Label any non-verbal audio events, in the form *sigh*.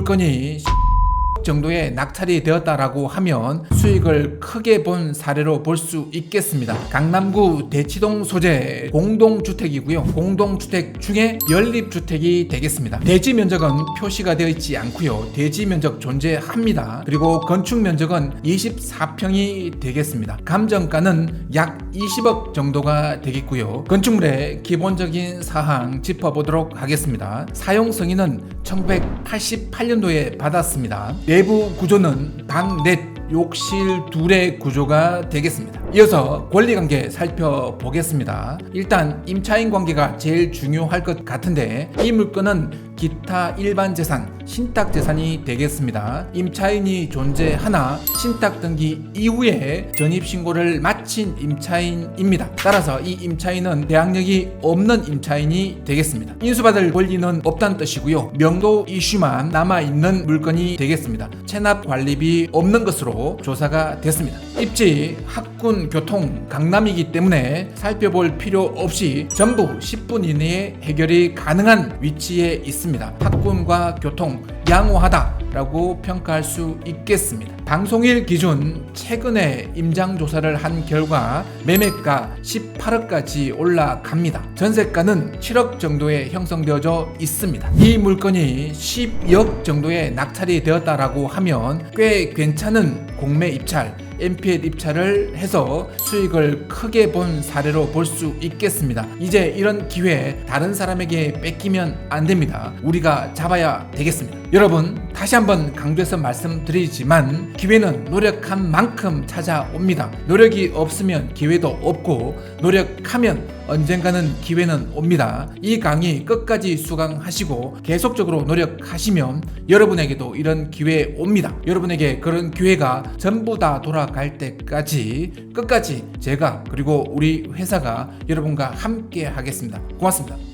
물건이 *laughs* 정도의 낙찰이 되었다라고 하면 수익을 크게 본 사례로 볼 수 있겠습니다. 강남구 대치동 소재 공동주택이고요. 공동주택 중에 연립주택이 되겠습니다. 대지 면적은 표시가 되어 있지 않고요. 대지 면적 존재합니다. 그리고 건축 면적은 24평이 되겠습니다. 감정가는 약 20억 정도가 되겠고요. 건축물의 기본적인 사항 짚어보도록 하겠습니다. 사용 승인은 1988년도에 받았습니다. 내부 구조는 방 넷, 욕실 둘의 구조가 되겠습니다. 이어서 권리관계 살펴보겠습니다. 일단 임차인 관계가 제일 중요할 것 같은데 이 물건은 기타 일반 재산, 신탁 재산이 되겠습니다. 임차인이 존재하나 신탁 등기 이후에 전입 신고를 마친 임차인입니다. 따라서 이 임차인은 대항력이 없는 임차인이 되겠습니다. 인수받을 권리는 없다는 뜻이고요. 명도 이슈만 남아 있는 물건이 되겠습니다. 체납 관리비 없는 것으로 조사가 됐습니다. 입지, 학군, 교통, 강남이기 때문에 살펴볼 필요 없이 전부 10분 이내에 해결이 가능한 위치에 있습니다. 학군과 교통 양호하다라고 평가할 수 있겠습니다. 방송일 기준 최근에 임장 조사를 한 결과 매매가 18억까지 올라갑니다. 전세가는 7억 정도에 형성되어져 있습니다. 이 물건이 10억 정도의 낙찰이 되었다라고 하면 꽤 괜찮은 공매 입찰 NPL 입찰을 해서 수익을 크게 본 사례로 볼 수 있겠습니다. 이제 이런 기회 다른 사람에게 뺏기면 안 됩니다. 우리가 잡아야 되겠습니다. 여러분, 다시 한번 강조해서 말씀드리지만 기회는 노력한 만큼 찾아옵니다. 노력이 없으면 기회도 없고 노력하면 언젠가는 기회는 옵니다. 이 강의 끝까지 수강하시고 계속적으로 노력하시면 여러분에게도 이런 기회 옵니다. 여러분에게 그런 기회가 전부 다 돌아갈 때까지 끝까지 제가 그리고 우리 회사가 여러분과 함께 하겠습니다. 고맙습니다.